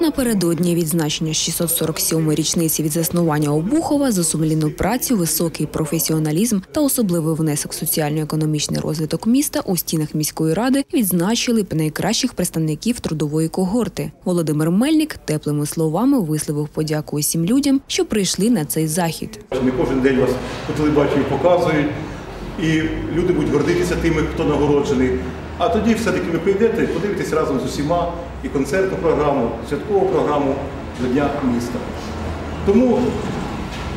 Напередодні відзначення 647-ї річниці від заснування Обухова за сумлінну працю, високий професіоналізм та особливий внесок соціально-економічний розвиток міста у стінах міської ради відзначили б найкращих представників трудової когорти. Володимир Мельник теплими словами висловив подяку усім людям, що прийшли на цей захід. Не кожен день вас по телебаченню показують, і люди будуть гордитися тими, хто нагороджений. А тоді все-таки ви прийдете і подивитесь разом з усіма і концертну програму, святкову програму для Дня міста. Тому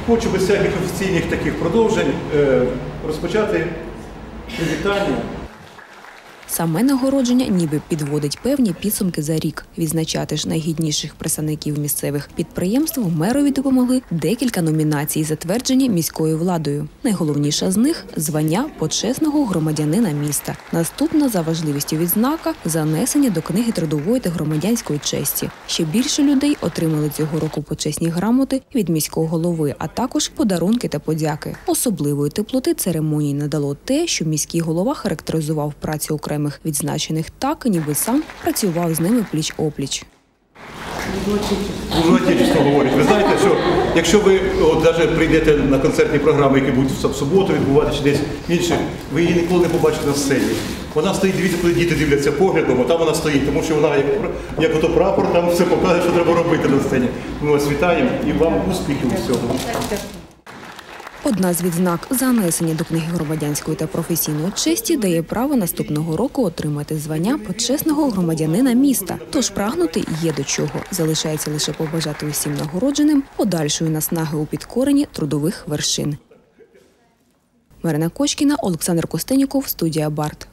хочу без всяких офіційних таких продовжень е, розпочати привітання. Саме нагородження ніби підводить певні підсумки за рік. Відзначати ж найгідніших представників місцевих підприємств мерові допомогли декілька номінацій, затверджені міською владою. Найголовніша з них звання почесного громадянина міста. Наступна за важливістю відзнака занесення до книги трудової та громадянської честі. Ще більше людей отримали цього року почесні грамоти від міського голови, а також подарунки та подяки. Особливої теплоти церемонії надало те, що міський голова характеризував працю окремих відзначених так, ніби сам працював з ними пліч опліч. Дуже отечество говорять. Ви знаєте, що якщо ви от, навіть прийдете на концертні програми, які будуть в суботу відбуватися чи десь інше, ви її ніколи не побачите на сцені. Вона стоїть, дивіться, коли діти дивляться поглядом, а там вона стоїть, тому що вона як, як ото прапор, там все показує, що треба робити на сцені. Ми вас вітаємо і вам успіхів у всьому. Одна з відзнак занесення до книги громадянської та професійної честі дає право наступного року отримати звання почесного громадянина міста. Тож прагнути є до чого. Залишається лише побажати усім нагородженим подальшої наснаги у підкоренні трудових вершин. Марина Кочкіна, Олександр Костенюков, студія Барт.